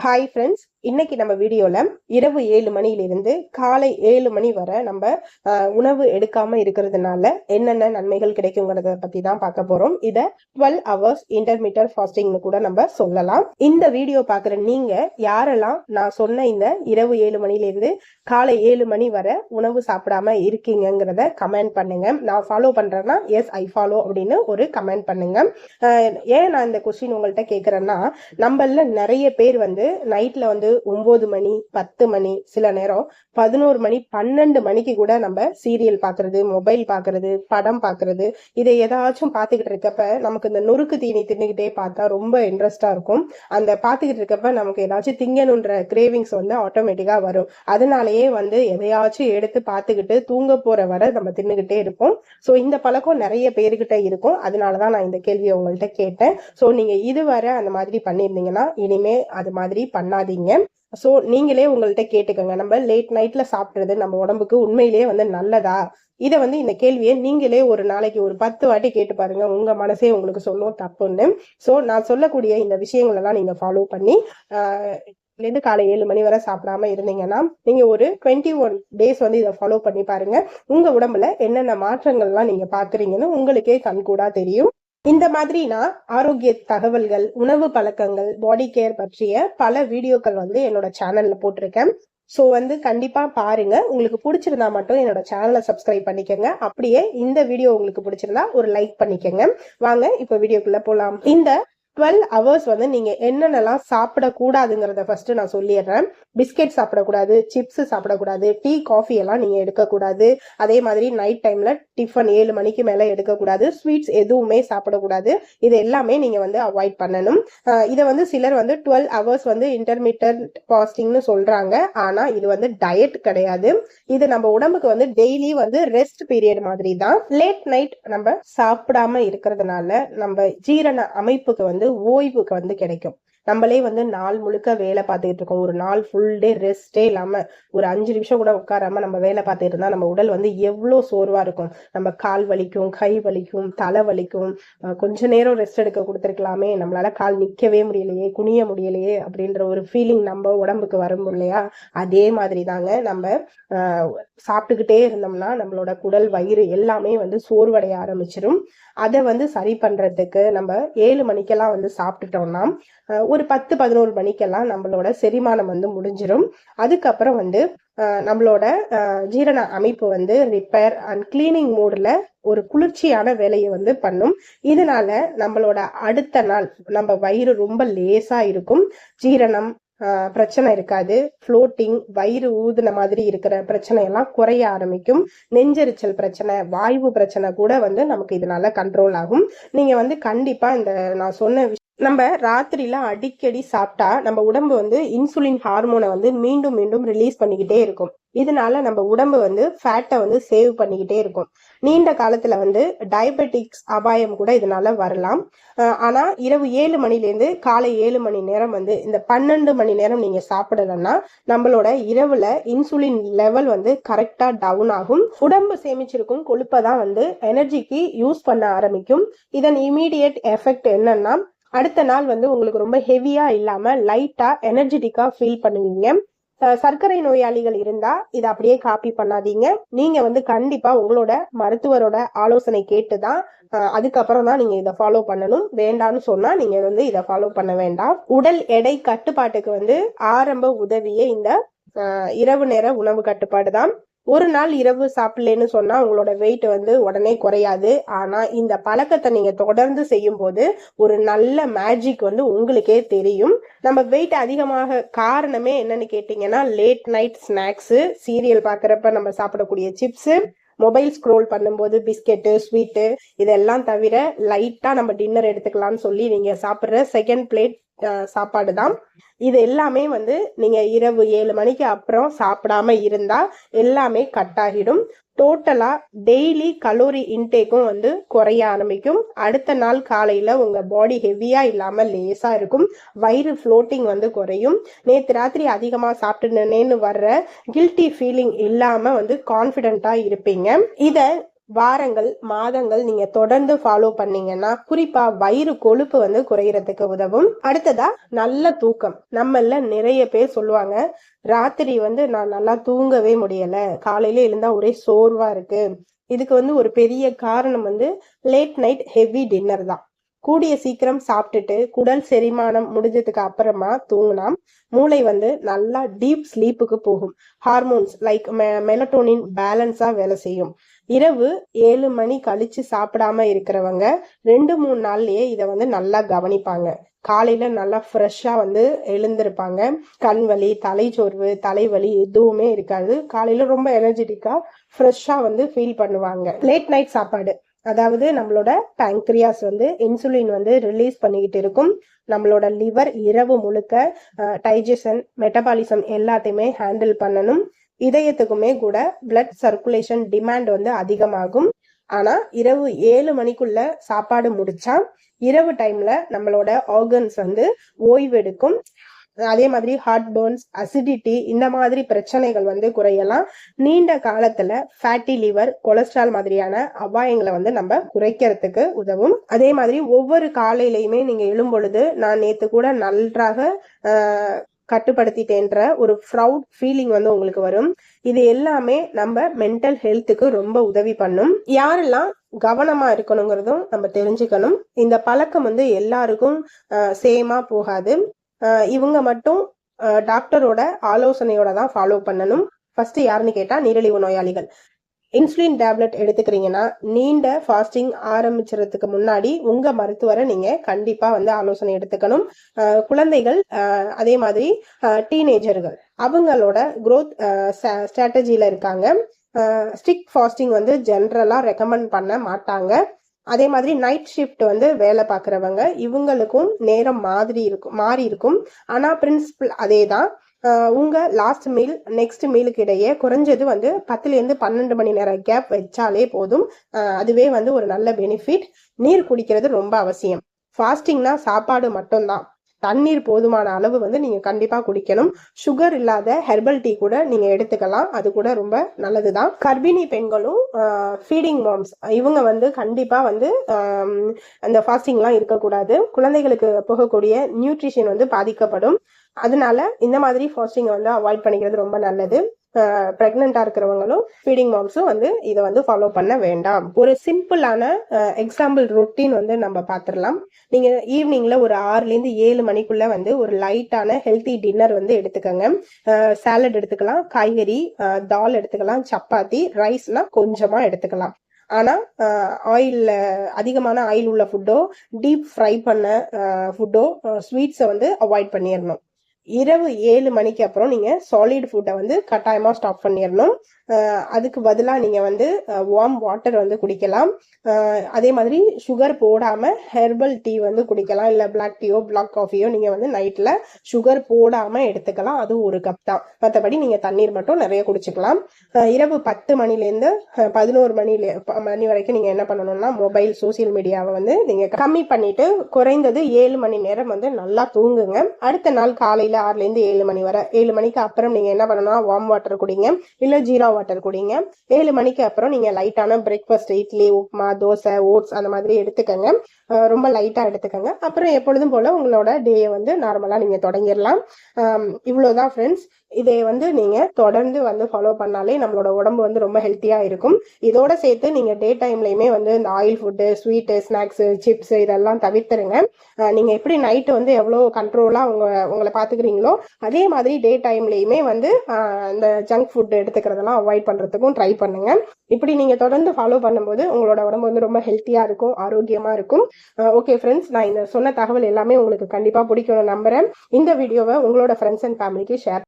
Hi friends இன்னைக்கு நம்ம வீடியோல இரவு ஏழு மணியிலிருந்து காலை ஏழு மணி வரை நம்ம உணவு எடுக்காம இருக்கிறதுனால என்னென்ன நன்மைகள் கிடைக்குங்கிறத பத்தி தான் பார்க்க போறோம். இத டுவெல் ஹவர்ஸ் இன்டர்மீட்டர் ஃபாஸ்டிங்னு கூட நம்ம சொல்லலாம். இந்த வீடியோ பார்க்குற நீங்க யாரெல்லாம் நான் சொன்ன இந்த இரவு ஏழு மணியிலிருந்து காலை ஏழு மணி வரை உணவு சாப்பிடாம இருக்கீங்கங்கிறத கமெண்ட் பண்ணுங்க. நான் ஃபாலோ பண்றேன்னா எஸ் ஐ ஃபாலோ அப்படின்னு ஒரு கமெண்ட் பண்ணுங்க. ஏன் நான் இந்த கொஸ்டின் உங்கள்கிட்ட கேட்குறேன்னா நம்மள நிறைய பேர் வந்து நைட்ல வந்து ஒன்பது மணி பத்து மணி சில நேரம் பதினோரு மணி பன்னெண்டு மணிக்கு கூட நம்ம சீரியல் பாக்குறது மொபைல் பாக்குறது படம் பாக்குறது இதை ஏதாச்சும் பார்த்துக்கிட்டு இருக்கப்ப நமக்கு இந்த நொறுக்கு தீனி தின்னுக்கிட்டே பார்த்தா ரொம்ப இன்ட்ரெஸ்டா இருக்கும். அந்த பார்த்துக்கிட்டு இருக்கப்ப நமக்கு ஏதாச்சும் திங்கணுன்ற கிரேவிங்ஸ் வந்து ஆட்டோமேட்டிக்கா வரும். அதனாலயே வந்து எதையாச்சும் எடுத்து பார்த்துக்கிட்டு தூங்க போற வரை நம்ம தின்னுக்கிட்டே இருப்போம். ஸோ இந்த பழக்கம் நிறைய பேர்கிட்ட இருக்கும். அதனாலதான் நான் இந்த கேள்வியை உங்கள்கிட்ட கேட்டேன். ஸோ நீங்க இதுவரை அந்த மாதிரி பண்ணியிருந்தீங்கன்னா இனிமே அது மாதிரி பண்ணாதீங்க. ஸோ நீங்களே உங்கள்கிட்ட கேட்டுக்கோங்க. நம்ம லேட் நைட்ல சாப்பிட்றது நம்ம உடம்புக்கு உண்மையிலேயே வந்து நல்லதா? இதை வந்து இந்த கேள்வியை நீங்களே ஒரு நாளைக்கு ஒரு பத்து வாட்டி கேட்டு பாருங்க. உங்க மனசே உங்களுக்கு சொல்லும் தப்புன்னு. ஸோ நான் சொல்லக்கூடிய இந்த விஷயங்கள் எல்லாம் நீங்க ஃபாலோ பண்ணி இருந்து காலை ஏழு மணி வரை சாப்பிடாம இருந்தீங்கன்னா நீங்க ஒரு டுவெண்ட்டி ஒன் டேஸ் வந்து இதை ஃபாலோ பண்ணி பாருங்க. உங்க உடம்புல என்னென்ன மாற்றங்கள்லாம் நீங்க பாக்குறீங்கன்னு உங்களுக்கே கண்கூடா தெரியும். இந்த மாதிரி நான் ஆரோக்கிய தகவல்கள் உணவு பழக்கங்கள் பாடி கேர் பற்றிய பல வீடியோக்கள் வந்து என்னோட சேனல்ல போட்டிருக்கேன். ஸோ வந்து கண்டிப்பா பாருங்க. உங்களுக்கு பிடிச்சிருந்தா மட்டும் என்னோட சேனலை சப்ஸ்கிரைப் பண்ணிக்கோங்க. அப்படியே இந்த வீடியோ உங்களுக்கு பிடிச்சிருந்தா ஒரு லைக் பண்ணிக்கோங்க. வாங்க இப்போ வீடியோக்குள்ள போலாம். இந்த டுவெல் ஹவர்ஸ் வந்து நீங்க என்னென்னலாம் சாப்பிடக்கூடாதுங்கிறத ஃபர்ஸ்ட் நான் சொல்லிடுறேன். பிஸ்கெட் சாப்பிடக்கூடாது சிப்ஸ் சாப்பிடக்கூடாது டீ காஃபி எல்லாம் நீங்க எடுக்கக்கூடாது. அதே மாதிரி நைட் டைம்ல டிஃபன் ஏழு மணிக்கு மேல எடுக்கக்கூடாது. ஸ்வீட்ஸ் எதுவுமே சாப்பிடக்கூடாது. இது எல்லாமே நீங்க வந்து அவாய்ட் பண்ணணும். இதை வந்து சிலர் வந்து டுவெல் ஹவர்ஸ் வந்து இன்டர்மீடியட் பாஸ்டிங்னு சொல்றாங்க. ஆனா இது வந்து டயட் கிடையாது. இது நம்ம உடம்புக்கு வந்து டெய்லி வந்து ரெஸ்ட் பீரியட் மாதிரி தான் லேட் நைட் நம்ம சாப்பிடாம இருக்கிறதுனால நம்ம ஜீரண அமைப்புக்கு வந்து ஓய்வுக்கு வந்து கிடைக்கும். நம்மளே வந்து நாள் முழுக்க வேலை பார்த்துக்கிட்டு இருக்கோம். ஒரு நாள் ஃபுல் டே ரெஸ்டே இல்லாம ஒரு அஞ்சு நிமிஷம் கூட உட்காராம நம்ம வேலை பார்த்துட்டு இருந்தா நம்ம உடல் வந்து எவ்வளோ சோர்வா இருக்கும். நம்ம கால் வலிக்கும் கை வலிக்கும் தலை வலிக்கும். கொஞ்ச நேரம் ரெஸ்ட் எடுக்க கொடுத்துருக்கலாமே. நம்மளால கால் நிக்கவே முடியலையே குனிய முடியலையே அப்படின்ற ஒரு ஃபீலிங் நம்ம உடம்புக்கு வரும் இல்லையா? அதே மாதிரி தாங்க நம்ம அஹ், சாப்பிட்டுக்கிட்டே இருந்தோம்னா நம்மளோட குடல் வயிறு எல்லாமே வந்து சோர்வடைய ஆரம்பிச்சிரும். அதை வந்து சரி பண்றதுக்கு நம்ம ஏழு மணிக்கெல்லாம் வந்து சாப்பிட்டுட்டோம்னா ஒரு பத்து பதினோரு மணிக்கெல்லாம் நம்மளோட செரிமானம் வந்து முடிஞ்சிடும் அதுக்கப்புறம் வந்து நம்மளோட ஜீரண அமைப்பு வந்து ரிப்பேர் அண்ட் கிளீனிங் மூடில் ஒரு குளிர்ச்சியான வேலையை வந்து பண்ணும். இதனால நம்மளோட அடுத்த நாள் நம்ம வயிறு ரொம்ப லேசாக இருக்கும். ஜீரணம் பிரச்சனை இருக்காது. ஃப்ளோட்டிங் வயிறு ஊதுன மாதிரி இருக்கிற பிரச்சனை எல்லாம் குறைய ஆரம்பிக்கும். நெஞ்செரிச்சல் பிரச்சனை வாய்வு பிரச்சனை கூட வந்து நமக்கு இதனால கண்ட்ரோல் ஆகும். நீங்க வந்து கண்டிப்பா இந்த நான் சொன்ன விஷயம் நம்ம ராத்திரில அடிக்கடி சாப்பிட்டா நம்ம உடம்பு வந்து இன்சுலின் ஹார்மோனை வந்து மீண்டும் மீண்டும் ரிலீஸ் பண்ணிக்கிட்டே இருக்கும். இதனால நம்ம உடம்பு வந்து ஃபேட்டை வந்து சேவ் பண்ணிக்கிட்டே இருக்கும். நீண்ட காலத்துல வந்து டயபெட்டிக்ஸ் அபாயம் கூட இதனால வரலாம். ஆனா இரவு ஏழு மணிலேருந்து காலை ஏழு மணி நேரம் வந்து இந்த பன்னெண்டு மணி நேரம் நீங்க சாப்பிடலன்னா நம்மளோட இரவுல இன்சுலின் லெவல் வந்து கரெக்டா டவுன் ஆகும். உடம்பு சேமிச்சிருக்கும் கொழுப்பை தான் வந்து எனர்ஜிக்கு யூஸ் பண்ண ஆரம்பிக்கும். இதன் இமீடியட் எஃபெக்ட் என்னன்னா அடுத்த நாள் வந்து உங்களுக்கு ரொம்ப ஹெவியா இல்லாம லைட்டா எனர்ஜெட்டிக்கா ஃபீல் பண்ணுவீங்க. சர்க்கரை நோயாளிகள் இருந்தா இதை அப்படியே காப்பி பண்ணாதீங்க. நீங்க வந்து கண்டிப்பா உங்களோட மருத்துவரோட ஆலோசனை கேட்டுதான் தான் அதுக்கப்புறம் தான் நீங்க இதை ஃபாலோ பண்ணணும். வேண்டாம்னு சொன்னா நீங்க வந்து இதை ஃபாலோ பண்ண வேண்டாம். உடல் எடை கட்டுப்பாட்டுக்கு வந்து ஆரம்ப உதவியே இந்த இரவு நேர உணவு கட்டுப்பாடு தான். ஒரு நாள் இரவு சாப்பிடலன்னு சொன்னா உங்களோட வெயிட் வந்து உடனே குறையாது. ஆனா இந்த பழக்கத்தை நீங்க தொடர்ந்து செய்யும் போது ஒரு நல்ல மேஜிக் வந்து உங்களுக்கே தெரியும். நம்ம வெயிட் அதிகமாக காரணமே என்னன்னு கேட்டீங்கன்னா லேட் நைட் ஸ்நாக்ஸ் சீரியல் பார்க்குறப்ப நம்ம சாப்பிடக்கூடிய சிப்ஸ் மொபைல் ஸ்க்ரோல் பண்ணும்போது பிஸ்கெட்டு ஸ்வீட்டு இதெல்லாம் தவிர லைட்டா நம்ம டின்னர் எடுத்துக்கலாம்னு சொல்லி நீங்க சாப்பிட்ற செகண்ட் பிளேட் சாப்பாடு தான் இது எல்லாமே வந்து நீங்க இரவு ஏழு மணிக்கு அப்புறம் சாப்பிடாம இருந்தா எல்லாமே கட் ஆகிடும். டோட்டலா டெய்லி கலோரி இன்டேக்கும் வந்து குறைய ஆரம்பிக்கும். அடுத்த நாள் காலையில உங்க பாடி ஹெவியா இல்லாம லேசா இருக்கும். வயிறு ஃப்ளோட்டிங் வந்து குறையும். நேற்று ராத்திரி அதிகமா சாப்பிட்டுனேன்னு வர்ற கில்ட்டி ஃபீலிங் இல்லாம வந்து கான்ஃபிடென்ட்டா இருப்பீங்க. இதை வாரங்கள் மாதங்கள் நீங்க தொடர்ந்து ஃபாலோ பண்ணீங்கன்னா குறிப்பா வயிறு கொழுப்பு வந்து குறையறதுக்கு உதவும். அடுத்ததா நல்ல தூக்கம். நம்மள நிறைய பேர் சொல்லுவாங்க ராத்திரி வந்து நான் நல்லா தூங்கவே முடியல. காலையில எழுந்தா ஒரே சோர்வா இருக்கு. இதுக்கு வந்து ஒரு பெரிய காரணம் வந்து லேட் நைட் ஹெவி டின்னர் தான். கூடிய சீக்கிரம் சாப்பிட்டுட்டு குடல் செரிமானம் முடிஞ்சதுக்கு அப்புறமா தூங்கினா மூளை வந்து நல்லா டீப் ஸ்லீப்புக்கு போகும். ஹார்மோன்ஸ் லைக் மெலட்டோனின் பேலன்ஸா வேலை செய்யும். இரவு ஏழு மணி கழிச்சு சாப்பிடாம இருக்கிறவங்க ரெண்டு மூணு நாள்லயே இதை வந்து நல்லா கவனிப்பாங்க. காலையில நல்லா ஃப்ரெஷ்ஷா வந்து எழுந்திருப்பாங்க. கண் வலி தலைச்சோர்வு தலைவலி எதுவுமே இருக்காது. காலையில ரொம்ப எனர்ஜெட்டிக்கா ஃப்ரெஷ்ஷா வந்து ஃபீல் பண்ணுவாங்க. லேட் நைட் சாப்பாடு. அதாவது நம்மளோட பேங்க்ரியாஸ் வந்து இன்சுலின் வந்து ரிலீஸ் பண்ணிக்கிட்டு இருக்கும். நம்மளோட லிவர் இரவு முழுக்க டைஜஷன் மெட்டபாலிசம் எல்லாத்தையுமே ஹேண்டில் பண்ணணும். இதயத்துக்குமே கூட பிளட் சர்க்குலேஷன் டிமாண்ட் வந்து அதிகமாகும். ஆனா இரவு ஏழு மணிக்குள்ள சாப்பாடு முடிச்சா இரவு டைம்ல நம்மளோட ஆர்கன்ஸ் வந்து ஓய்வெடுக்கும். அதே மாதிரி ஹார்ட் பர்ன்ஸ் அசிடிட்டி இந்த மாதிரி பிரச்சனைகள் வந்து குறையலாம். நீண்ட காலத்துல ஃபேட்டி லிவர் கொலஸ்ட்ரால் மாதிரியான அபாயங்களை வந்து நம்ம குறைக்கிறதுக்கு உதவும். அதே மாதிரி ஒவ்வொரு காலையிலையுமே நீங்க எழும்பொழுது நான் நேத்து கூட நன்றாக கட்டுப்படுத்திட்டேன்ற ஒரு ப்ரவுட் ஃபீலிங் வந்து உங்களுக்கு வரும். இது எல்லாமே நம்ம மென்டல் ஹெல்த்துக்கு ரொம்ப உதவி பண்ணும். யாரெல்லாம் கவனமா இருக்கணுங்கிறதும் நம்ம தெரிஞ்சுக்கணும். இந்த பழக்கம் வந்து எல்லாருக்கும் சேமா போகாது. ஆஹ் இவங்க மட்டும் ஆஹ் டாக்டரோட ஆலோசனையோட தான் ஃபாலோ பண்ணணும். ஃபர்ஸ்ட் யாருன்னு கேட்டா நீரிழிவு நோயாளிகள். இன்சுலின் டேப்லெட் எடுத்துக்கிறீங்கன்னா நீண்ட ஃபாஸ்டிங் ஆரம்பிச்சதுக்கு முன்னாடி உங்க மருத்துவரை நீங்க கண்டிப்பா வந்து ஆலோசனை எடுத்துக்கணும். குழந்தைகள் அதே மாதிரி டீனேஜர்கள் அவங்களோட குரோத் ஸ்ட்ராட்டஜியில் இருக்காங்க. ஸ்டிக் ஃபாஸ்டிங் வந்து ஜென்ரலா ரெக்கமெண்ட் பண்ண மாட்டாங்க. அதே மாதிரி நைட் ஷிஃப்ட் வந்து வேலை பார்க்குறவங்க இவங்களுக்கும் நேரம் மாதிரி இருக்கும் மாறி இருக்கும். ஆனால் பிரின்சிபல் அதே தான் உங்கள் லாஸ்ட் மீல் நெக்ஸ்ட் மீலுக்கு இடையே குறைஞ்சது வந்து பத்துலேருந்து பன்னெண்டு மணி நேரம் கேப் வச்சாலே போதும். அதுவே வந்து ஒரு நல்ல பெனிஃபிட் நீர் குடிக்கிறது ரொம்ப அவசியம். ஃபாஸ்டிங்னா சாப்பாடு மட்டும்தான். தண்ணீர் போதுமான அளவு வந்து நீங்கள் கண்டிப்பாக குடிக்கணும். சுகர் இல்லாத ஹெர்பல் டீ கூட நீங்கள் எடுத்துக்கலாம். அது கூட ரொம்ப நல்லது தான் கர்ப்பிணி பெண்களும் ஃபீடிங் மாம்ஸ் இவங்க வந்து கண்டிப்பாக வந்து அந்த ஃபாஸ்டிங்லாம் இருக்கக்கூடாது. குழந்தைகளுக்கு போகக்கூடிய நியூட்ரிஷன் வந்து பாதிக்கப்படும். அதனால இந்த மாதிரி ஃபாஸ்டிங்கை வந்து அவாய்ட் பண்ணிக்கிறது ரொம்ப நல்லது. ப்ரெக்னெண்ட்டாக இருக்கிறவங்களும் ஃபீடிங் மாம்ஸும் வந்து இதை வந்து ஃபாலோ பண்ண வேண்டாம். ஒரு சிம்பிளான எக்ஸாம்பிள் ரொட்டீன் வந்து நம்ம பார்த்துடலாம் நீங்கள் ஈவினிங்கில் ஒரு ஆறுலேருந்து ஏழு மணிக்குள்ளே வந்து ஒரு லைட்டான ஹெல்த்தி டின்னர் வந்து எடுத்துக்கோங்க. சாலட் எடுத்துக்கலாம் காய்கறி தால் எடுத்துக்கலாம் சப்பாத்தி ரைஸ்லாம் கொஞ்சமாக எடுத்துக்கலாம். ஆனா ஆயிலில் அதிகமான ஆயில் உள்ள ஃபுட்டோ டீப் ஃப்ரை பண்ண ஃபுட்டோ ஸ்வீட்ஸை வந்து அவாய்ட் பண்ணிடணும் இரவு ஏழு மணிக்கு அப்புறம் நீங்கள் சாலிட் ஃபுட்டை வந்து கட்டாயமாக ஸ்டாப் பண்ணிடணும். அதுக்கு பதிலாக நீங்கள் வந்து வார்ம் வாட்டர் வந்து குடிக்கலாம். அதே மாதிரி சுகர் போடாமல் ஹெர்பல் டீ வந்து குடிக்கலாம். இல்லை பிளாக் டீயோ பிளாக் காஃபியோ நீங்கள் வந்து நைட்டில் சுகர் போடாமல் எடுத்துக்கலாம். அது ஒரு கப் தான். மற்றபடி நீங்கள் தண்ணீர் மட்டும் நிறைய குடிச்சுக்கலாம். இரவு பத்து மணிலேருந்து பதினோரு மணிலே ப- மணி வரைக்கும் நீங்கள் என்ன பண்ணணும்னா மொபைல் சோசியல் மீடியாவை வந்து நீங்கள் கம்மி பண்ணிட்டு குறைந்தது ஏழு மணி நேரம் வந்து நல்லா தூங்குங்க. அடுத்த நாள் காலையில் ஆறுலேருந்து ஏழு மணி வரை ஏழு மணிக்கு அப்புறம் நீங்கள் என்ன பண்ணணும்னா வார்ம் வாட்டர் குடிங்க. இல்லை ஜீரா வாட்டர் குடிங்க. ஏழு மணிக்கு அப்புறம் நீங்க லைட்டான பிரேக்ஃபாஸ்ட் இட்லி உப்புமா தோசை ஓட்ஸ் அந்த மாதிரி எடுத்துக்கங்க. ரொம்ப லைட்டாக எடுத்துக்கங்க. அப்புறம் எப்பொழுதும் போல் உங்களோட டேயை வந்து நார்மலாக நீங்கள் தொடங்கிடலாம். இவ்வளோ தான் ஃப்ரெண்ட்ஸ் இதை வந்து நீங்கள் தொடர்ந்து வந்து ஃபாலோ பண்ணாலே நம்மளோட உடம்பு வந்து ரொம்ப ஹெல்த்தியாக இருக்கும். இதோட சேர்த்து நீங்கள் டே டைம்லையுமே வந்து இந்த oil food sweet snacks chips இதெல்லாம் தவிர்த்துருங்க. நீங்கள் எப்படி நைட்டு வந்து எவ்வளோ கண்ட்ரோலாக உங்க உங்களை பார்த்துக்கிறீங்களோ அதே மாதிரி டே டைம்லையுமே வந்து இந்த ஜங்க் ஃபுட் எடுத்துக்கிறதெல்லாம் அவாய்ட் பண்ணுறதுக்கும் ட்ரை பண்ணுங்கள் இப்படி நீங்கள் தொடர்ந்து ஃபாலோ பண்ணும்போது உங்களோட உடம்பு வந்து ரொம்ப ஹெல்த்தியாக இருக்கும் ஆரோக்கியமாக இருக்கும். ஓகே ஃப்ரெண்ட்ஸ் நான் இந்த சொன்ன தகவல் எல்லாமே உங்களுக்கு கண்டிப்பா பிடிக்கும்னு நம்புறேன். இந்த வீடியோவை உங்களோட ஃப்ரெண்ட்ஸ் அண்ட் ஃபேமிலிக்கு ஷேர்